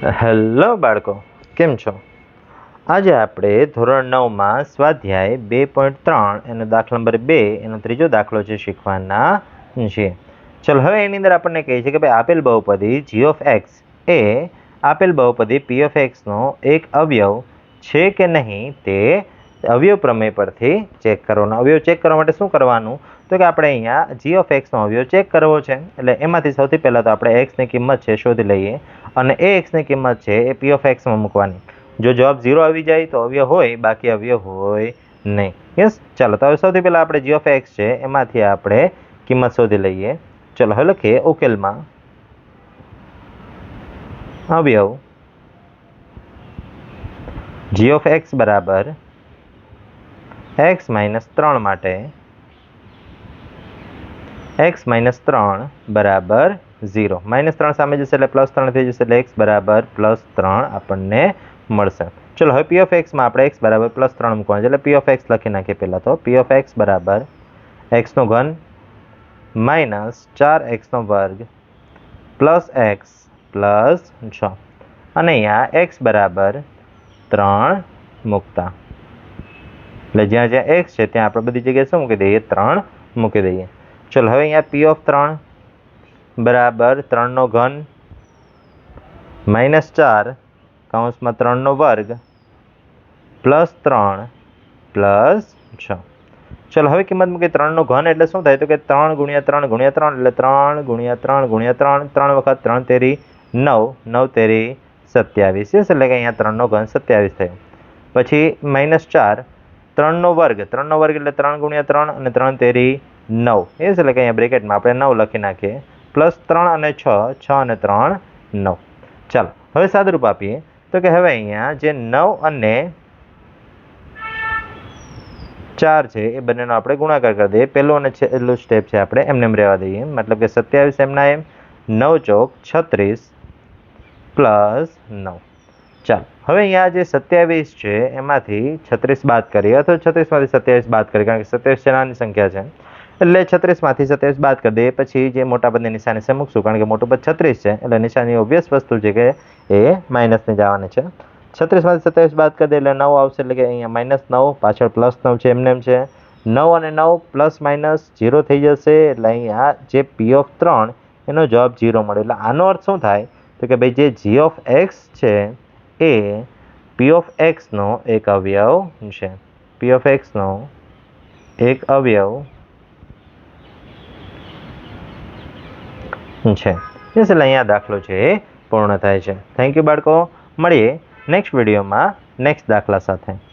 Hello બાળકો, કેમ છો? આજે આપણે ધોરણ નવમાં સ્વાધ્યાય બે પોઈન્ટ ત્રણ, એનો દાખલા નંબર બે, એનો ત્રીજો દાખલો છે શીખવાના છે ચલો, હવે એની અંદર આપણને કહે છે કે ભાઈ આપેલ બહુપદી જી ઓફ એક્સ એ આપેલ બહુપદી પી ઓફ એક્સનો એક અવયવ છે કે નહીં તે અવયવ પ્રમેય પરથી ચેક કરવાનો અવયવ ચેક કરવા માટે શું કરવાનું? તો કે આપણે અહીંયા જી ઓફ એક્સનો અવયવ ચેક કરવો છે. એટલે એમાંથી સૌથી પહેલાં તો આપણે એક્સની કિંમત છે શોધી લઈએ. અને એ એક્સની કિંમત છે એ પી ઓફ એક્સમાં મૂકવાની. જો જવાબ ઝીરો આવી જાય તો અવયવ હોય, બાકી અવયવ હોય નહીં. યસ ચાલો, તો હવે સૌથી પહેલાં આપણે જી ઓફ એક્સ છે, એમાંથી આપણે કિંમત શોધી લઈએ. ચલો, હવે લખીએ ઉકેલમાં. અવયવ જી ઓફ એક્સ બરાબર એક્સ માઇનસ ત્રણ માટે એક્સ માઇનસ ત્રણ બરાબર ઝીરો માઇનસ ત્રણ સામે જશે એટલે પ્લસ ત્રણ થઈ જશે એટલે એક્સ બરાબર પ્લસ ત્રણ આપણને મળશે. ચલો, હવે પી ઓફ એક્સમાં આપણે એક્સ બરાબર પ્લસ ત્રણ મૂકવાનું છે. એટલે પી ઓફ એક્સ લખી નાખીએ પહેલાં તો. પી ઓફ એક્સ બરાબર એક્સનો ઘન માઇનસ ચાર એક્સનો વર્ગ પ્લસ એક્સ પ્લસ છ. અને અહીંયા એક્સ બરાબર ત્રણ મૂકતા. એટલે જ્યાં જ્યાં એક્સ છે, ત્યાં આપણે બધી જગ્યાએ શું મૂકી દઈએ? ત્રણ મૂકી દઈએ. ચલો, હવે અહીંયા પી ઓફ ત્રણ બરાબર ત્રણનો ઘન માઇનસ ચાર કાઉન્સમાં ત્રણનો વર્ગ પ્લસ ત્રણ પ્લસ છ. ચલો, હવે કિંમત મૂકી ત્રણનો ઘન એટલે શું થાય? તો કે ત્રણ ગુણ્યા ત્રણ ગુણ્યા ત્રણ એટલે ત્રણ ગુણ્યા ત્રણ ગુણ્યા ત્રણ ત્રણ વખત ત્રણ તેરી નવ નવ તેરી સત્યાવીસ. એટલે કે અહીંયા ત્રણનો ઘન સત્યાવીસ થયો. પછી માઇનસ ચાર ત્રણનો વર્ગ. ત્રણનો વર્ગ એટલે ત્રણ ગુણ્યા ત્રણ અને ત્રણ તેરી નવ. એ એટલે કે અહીંયા બ્રેકેટમાં આપણે નવ લખી નાખીએ. પ્લસ ત્રણ અને છ છ અને ત્રણ, નવ. ચાલો, હવે સાદરૂપ આપીએ. તો કે હવે અહીંયા જે નવ અને ચાર છે, એ બંનેનો આપણે ગુણાકાર કરી દઈએ. પહેલું અને છેલ્લું સ્ટેપ છે આપણે, એમને એમ રહેવા દઈએ. મતલબ કે સત્યાવીસ એમના એમ, નવ ચોક છત્રીસ પ્લસ નવ. ચાલો, હવે અહીંયા જે સત્યાવીસ છે, એમાંથી છત્રીસ બાદ કરીએ. અથવા છત્રીસમાંથી સત્યાવીસ બાદ કરીએ, કારણ કે સત્યાવીસ છે સંખ્યા છે. એટલે છત્રીસમાંથી સત્યાવીસ બાદ કરી દઈએ. પછી જે મોટા પદની નિશાની છે મૂકશું કારણ કે મોટું પદ છત્રીસ છે. એટલે નિશાની ઓબ્વિયસ વસ્તુ છે કે એ માઇનસની જવાની છે. છત્રીસમાંથી સત્યાવીસ બાદ કરી દે એટલે નવ આવશે. એટલે કે અહીંયા માઇનસ નવ, પાછળ પ્લસ નવ છે, એમને એમ છે. નવ અને નવ પ્લસ માઇનસ ઝીરો થઈ જશે. એટલે અહીંયા જે પી ઓફ ત્રણ, એનો જવાબ ઝીરો મળે. એટલે આનો અર્થ શું થાય? તો કે ભાઈ, જે જી ઓફ એક્સ છે એ પી ઓફ એક્સનો એક અવયવ છે. પી ઓફ એક્સનો એક અવયવ છે. એટલે અહીંયા દાખલો છે એ પૂર્ણ થાય છે. થેન્ક યુ બાળકો. મળીએ નેક્સ્ટ વિડીયોમાં નેક્સ્ટ દાખલા સાથે.